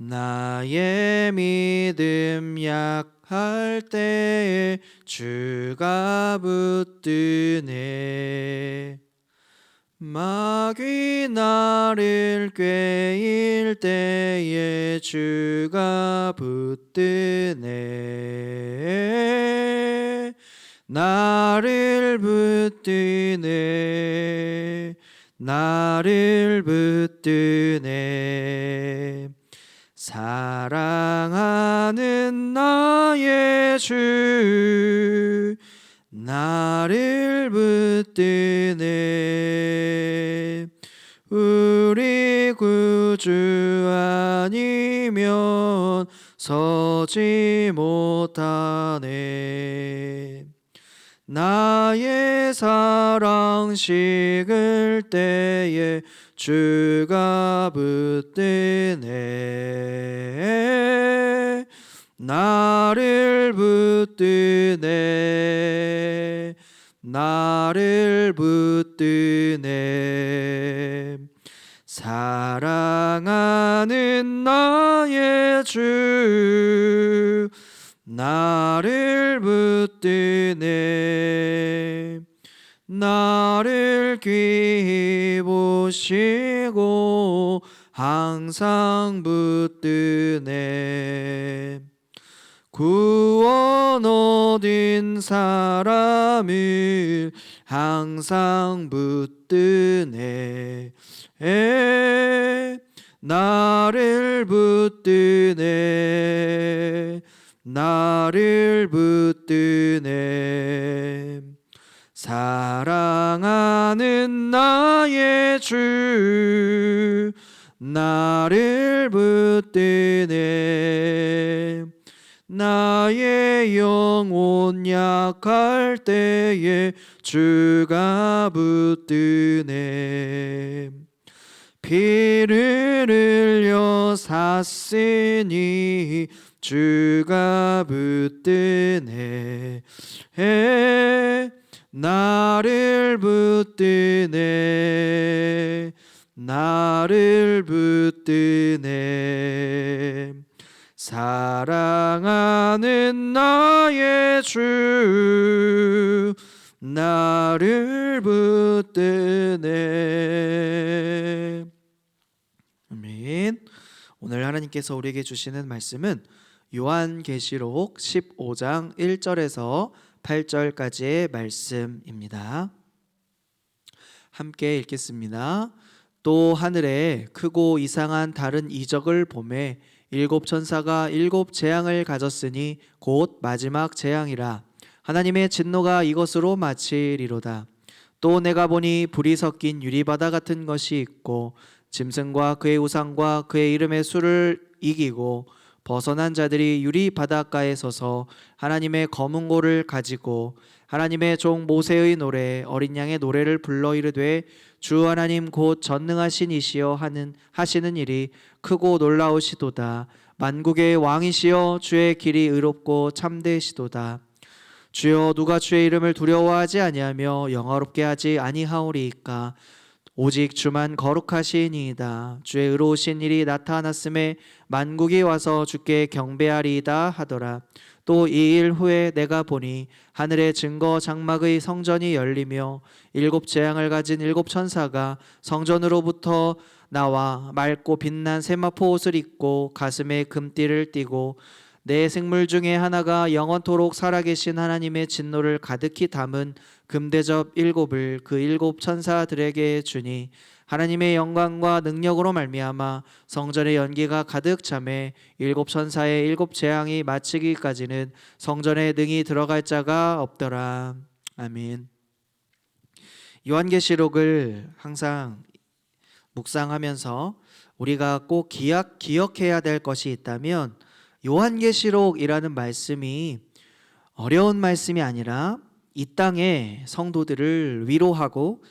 나의 믿음 약할 때에 주가 붙드네. 마귀 나를 꾀일 때에 주가 붙드네. 나를 붙드네. 나를 붙드네 사랑하는 나의 주 나를 붙드네. 우리 구주 아니면 서지 못하네 나의 사랑 식을 때에 주가 붙드네. 나를 붙드네. 나를 붙드네. 사랑하는 나의 주 나를 붙드네. 나를 귀히 보시고 항상 붙드네. 구원 얻은 사람을 항상 붙드네. 에 나를 붙드네 나를 붙드네. 사랑하는 나의 주 나를 붙드네. 나의 영혼 약할 때에 주가 붙드네. 피를 흘려 샀으니 주가 붙드네. 에 나를 붙드네. 나를 붙드네. 사랑하는 나의 주 나를 붙드네. 아멘. 오늘 하나님께서 우리에게 주시는 말씀은 요한계시록 15장 1절에서 8절까지의 말씀입니다. 함께 읽겠습니다. 또 하늘에 크고 이상한 다른 이적을 보매 일곱 천사가 일곱 재앙을 가졌으니 곧 마지막 재앙이라 하나님의 진노가 이것으로 마치리로다. 또 내가 보니 불이 섞인 유리바다 같은 것이 있고 짐승과 그의 우상과 그의 이름의 수를 이기고 벗어난 자들이 유리 바닷가에 서서 하나님의 검은 고를 가지고 하나님의 종 모세의 노래 어린 양의 노래를 불러 이르되 주 하나님 곧 전능하신 이시여 하는 하시는 일이 크고 놀라우시도다. 만국의 왕이시여 주의 길이 의롭고 참되시도다. 주여 누가 주의 이름을 두려워하지 아니하며 영화롭게 하지 아니하오리이까 오직 주만 거룩하시니이다. 주의 의로우신 일이 나타났음에 만국이 와서 주께 경배하리이다 하더라. 또 이 일 후에 내가 보니 하늘의 증거 장막의 성전이 열리며 일곱 재앙을 가진 일곱 천사가 성전으로부터 나와 맑고 빛난 세마포 옷을 입고 가슴에 금띠를 띠고 내 생물 중에 하나가 영원토록 살아계신 하나님의 진노를 가득히 담은 금대접 일곱을 그 일곱 천사들에게 주니 하나님의 영광과 능력으로 말미암아 성전의 연기가 가득 참에 일곱 천사의 일곱 재앙이 마치기까지는 성전에 능히 들어갈 자가 없더라. 아멘. 요한계시록을 항상 묵상하면서 우리가 꼭 기억, 기억해야 될 것이 있다면 요한계시록이라는 말씀이 어려운 말씀이 아니라 이 땅의 성도들을 위로하고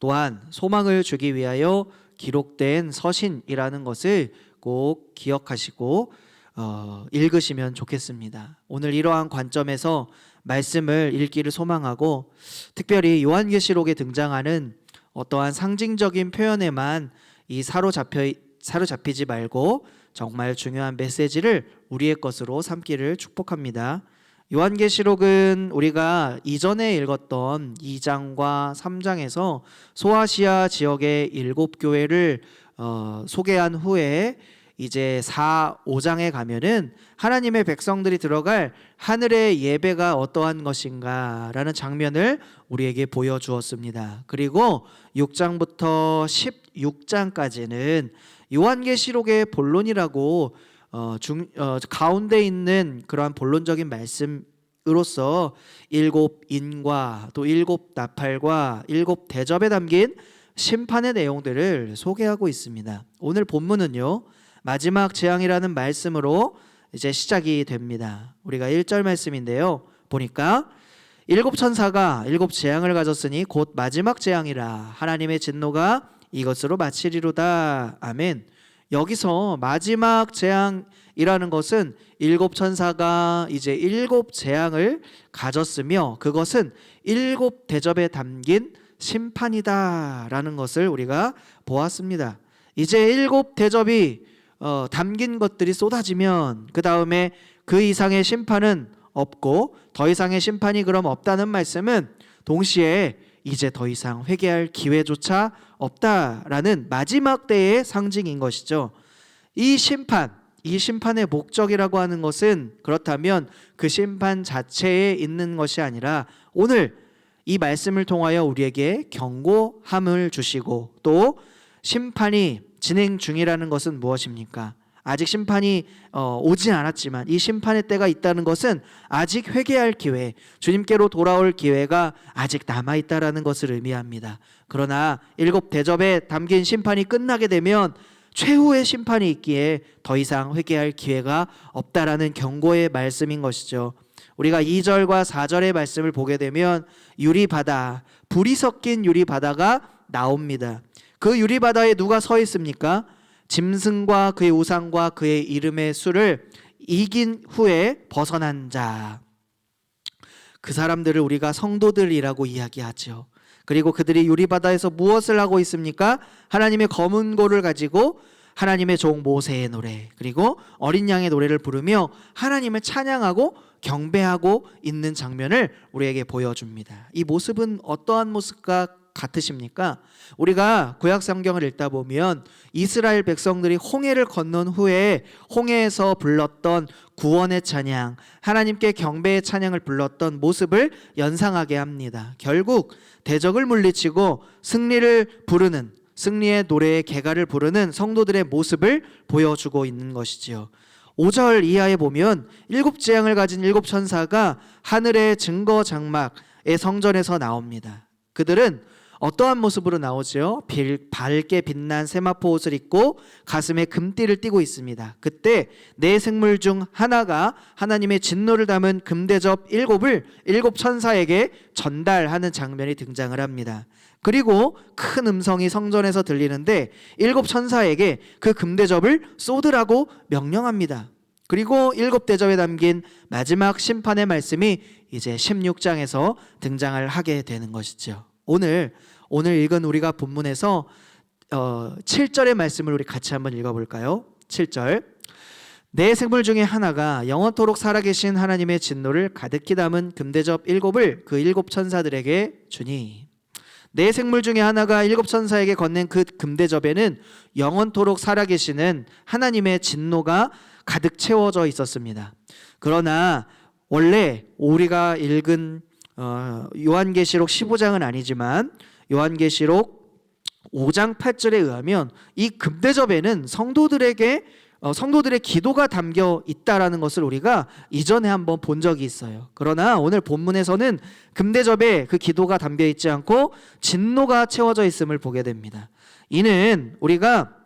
또한 소망을 주기 위하여 기록된 서신이라는 것을 꼭 기억하시고 어, 읽으시면 좋겠습니다. 오늘 이러한 관점에서 말씀을 읽기를 소망하고 특별히 요한계시록에 등장하는 어떠한 상징적인 표현에만 이 사로잡혀 사로잡히지 말고 정말 중요한 메시지를 우리의 것으로 삼기를 축복합니다. 요한계시록은 우리가 이전에 읽었던 2장과 3장에서 소아시아 지역의 일곱 교회를 어, 소개한 후에 이제 4, 5장에 가면은 하나님의 백성들이 들어갈 하늘의 예배가 어떠한 것인가 라는 장면을 우리에게 보여주었습니다. 그리고 6장부터 16장까지는 요한계시록의 본론이라고 어, 중, 어, 가운데 있는 그러한 본론적인 말씀으로서 일곱 인과 또 일곱 나팔과 일곱 대접에 담긴 심판의 내용들을 소개하고 있습니다. 오늘 본문은요. 마지막 재앙이라는 말씀으로 이제 시작이 됩니다. 우리가 1절 말씀인데요. 보니까 일곱 천사가 일곱 재앙을 가졌으니 곧 마지막 재앙이라 하나님의 진노가 이것으로 마치리로다. 아멘. 여기서 마지막 재앙이라는 것은 일곱 천사가 이제 일곱 재앙을 가졌으며 그것은 일곱 대접에 담긴 심판이다라는 것을 우리가 보았습니다. 이제 일곱 대접이 어, 담긴 것들이 쏟아지면 그 다음에 그 이상의 심판은 없고 더 이상의 심판이 그럼 없다는 말씀은 동시에 이제 더 이상 회개할 기회조차 없다라는 마지막 때의 상징인 것이죠. 이 심판, 이 심판의 목적이라고 하는 것은 그렇다면 그 심판 자체에 있는 것이 아니라 오늘 이 말씀을 통하여 우리에게 경고함을 주시고 또 심판이 진행 중이라는 것은 무엇입니까? 아직 심판이 어, 오지 않았지만 이 심판의 때가 있다는 것은 아직 회개할 기회, 주님께로 돌아올 기회가 아직 남아 있다라는 것을 의미합니다. 그러나 일곱 대접에 담긴 심판이 끝나게 되면 최후의 심판이 있기에 더 이상 회개할 기회가 없다라는 경고의 말씀인 것이죠. 우리가 2절과 4절의 말씀을 보게 되면 유리바다, 불이 섞인 유리바다가 나옵니다. 그 유리바다에 누가 서 있습니까? 짐승과 그의 우상과 그의 이름의 수를 이긴 후에 벗어난 자. 그 사람들을 우리가 성도들이라고 이야기하죠. 그리고 그들이 유리바다에서 무엇을 하고 있습니까? 하나님의 검은 고를 가지고 하나님의 종 모세의 노래 그리고 어린 양의 노래를 부르며 하나님을 찬양하고 경배하고 있는 장면을 우리에게 보여줍니다. 이 모습은 어떠한 모습과 같으십니까? 우리가 구약 성경을 읽다 보면 이스라엘 백성들이 홍해를 건넌 후에 홍해에서 불렀던 구원의 찬양, 하나님께 경배의 찬양을 불렀던 모습을 연상하게 합니다. 결국 대적을 물리치고 승리를 부르는 승리의 노래의 개가를 부르는 성도들의 모습을 보여주고 있는 것이지요. 5절 이하에 보면 일곱 재앙을 가진 일곱 천사가 하늘의 증거 장막의 성전에서 나옵니다. 그들은 어떠한 모습으로 나오죠? 빌, 밝게 빛난 세마포 옷을 입고 가슴에 금띠를 띠고 있습니다. 그때 네 생물 중 하나가 하나님의 진노를 담은 금대접 일곱을 일곱 천사에게 전달하는 장면이 등장을 합니다. 그리고 큰 음성이 성전에서 들리는데 일곱 천사에게 그 금대접을 쏟으라고 명령합니다. 그리고 일곱 대접에 담긴 마지막 심판의 말씀이 이제 16장에서 등장을 하게 되는 것이죠. 오늘 오늘 읽은 우리가 본문에서 어, 7절의 말씀을 우리 같이 한번 읽어볼까요? 7절 내 생물 중에 하나가 영원토록 살아계신 하나님의 진노를 가득히 담은 금대접 일곱을 그 일곱 천사들에게 주니 내 생물 중에 하나가 일곱 천사에게 건넨 그 금대접에는 영원토록 살아계시는 하나님의 진노가 가득 채워져 있었습니다. 그러나 원래 우리가 읽은 어, 요한계시록 15장은 아니지만 요한계시록 5장 8절에 의하면 이 금대접에는 성도들에게 어, 성도들의 기도가 담겨 있다라는 것을 우리가 이전에 한번 본 적이 있어요. 그러나 오늘 본문에서는 금대접에 그 기도가 담겨 있지 않고 진노가 채워져 있음을 보게 됩니다. 이는 우리가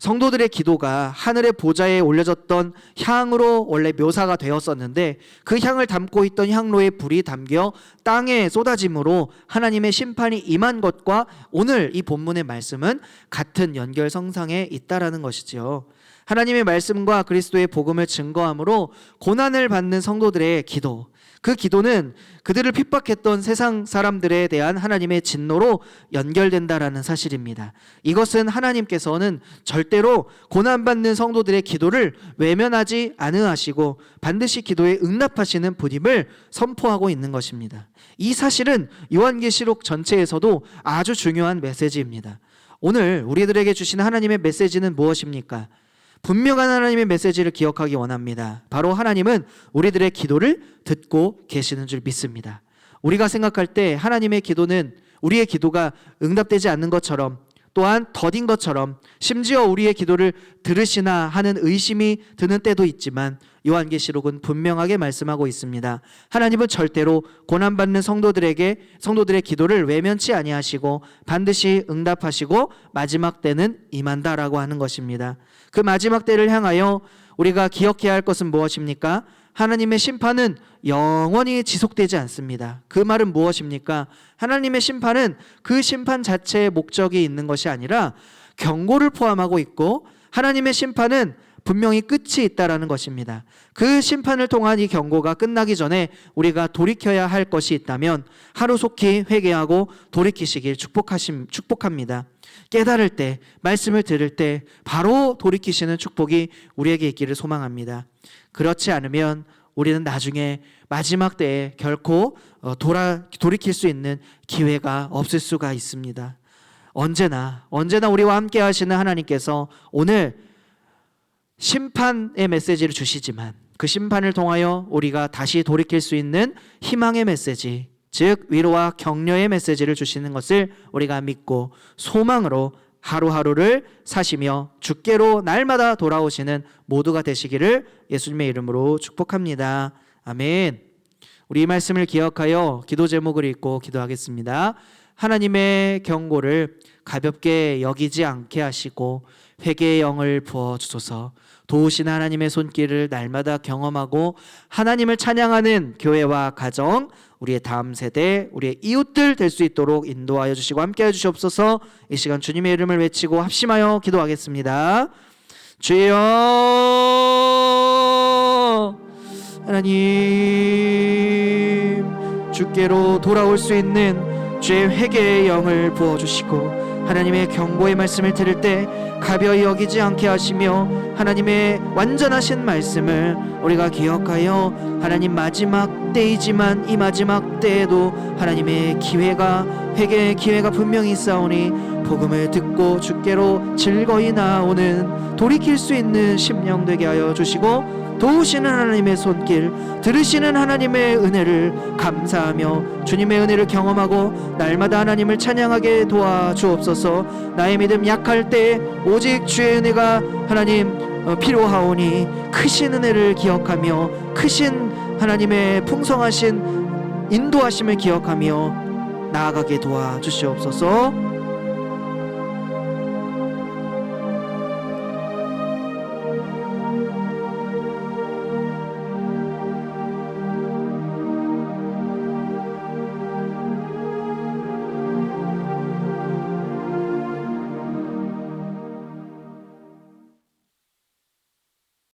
성도들의 기도가 하늘의 보좌에 올려졌던 향으로 원래 묘사가 되었었는데 그 향을 담고 있던 향로에 불이 담겨 땅에 쏟아짐으로 하나님의 심판이 임한 것과 오늘 이 본문의 말씀은 같은 연결 성상에 있다라는 것이지요. 하나님의 말씀과 그리스도의 복음을 증거함으로 고난을 받는 성도들의 기도, 그 기도는 그들을 핍박했던 세상 사람들에 대한 하나님의 진노로 연결된다라는 사실입니다. 이것은 하나님께서는 절대로 고난받는 성도들의 기도를 외면하지 않으하시고 반드시 기도에 응답하시는 분임을 선포하고 있는 것입니다. 이 사실은 요한계시록 전체에서도 아주 중요한 메시지입니다. 오늘 우리들에게 주신 하나님의 메시지는 무엇입니까? 분명한 하나님의 메시지를 기억하기 원합니다. 바로 하나님은 우리들의 기도를 듣고 계시는 줄 믿습니다. 우리가 생각할 때 하나님의 기도는 우리의 기도가 응답되지 않는 것처럼 또한 더딘 것처럼 심지어 우리의 기도를 들으시나 하는 의심이 드는 때도 있지만 요한계시록은 분명하게 말씀하고 있습니다. 하나님은 절대로 고난받는 성도들에게 성도들의 기도를 외면치 아니하시고 반드시 응답하시고 마지막 때는 임한다라고 하는 것입니다. 그 마지막 때를 향하여 우리가 기억해야 할 것은 무엇입니까? 하나님의 심판은 영원히 지속되지 않습니다. 그 말은 무엇입니까? 하나님의 심판은 그 심판 자체의 목적이 있는 것이 아니라 경고를 포함하고 있고 하나님의 심판은 분명히 끝이 있다라는 것입니다. 그 심판을 통한 이 경고가 끝나기 전에 우리가 돌이켜야 할 것이 있다면 하루속히 회개하고 돌이키시길 축복하심 축복합니다. 깨달을 때 말씀을 들을 때 바로 돌이키시는 축복이 우리에게 있기를 소망합니다. 그렇지 않으면 우리는 나중에 마지막 때에 결코 어, 돌아 돌이킬 수 있는 기회가 없을 수가 있습니다. 언제나 언제나 우리와 함께 하시는 하나님께서 오늘 심판의 메시지를 주시지만 그 심판을 통하여 우리가 다시 돌이킬 수 있는 희망의 메시지, 즉 위로와 격려의 메시지를 주시는 것을 우리가 믿고 소망으로 하루하루를 사시며 주께로 날마다 돌아오시는 모두가 되시기를 예수님의 이름으로 축복합니다. 아멘. 우리 이 말씀을 기억하여 기도 제목을 읽고 기도하겠습니다. 하나님의 경고를 가볍게 여기지 않게 하시고 회개의 영을 부어 주소서. 도우신 하나님의 손길을 날마다 경험하고 하나님을 찬양하는 교회와 가정, 우리의 다음 세대, 우리의 이웃들 될 수 있도록 인도하여 주시고 함께해 주시옵소서. 이 시간 주님의 이름을 외치고 합심하여 기도하겠습니다. 주여 하나님 주께로 돌아올 수 있는 죄 회개의 영을 부어 주시고 하나님의 경고의 말씀을 들을 때 가벼이 여기지 않게 하시며 하나님의 완전하신 말씀을 우리가 기억하여 하나님 마지막 때이지만 이 마지막 때에도 하나님의 기회가 회개의 기회가 분명히 있사오니 복음을 듣고 주께로 즐거이 나오는 돌이킬 수 있는 심령 되게 하여 주시고 도우시는 하나님의 손길, 들으시는 하나님의 은혜를 감사하며 주님의 은혜를 경험하고 날마다 하나님을 찬양하게 도와주옵소서. 나의 믿음 약할 때 오직 주의 은혜가 하나님 어, 필요하오니 크신 은혜를 기억하며 크신 하나님의 풍성하신 인도하심을 기억하며 나아가게 도와주시옵소서.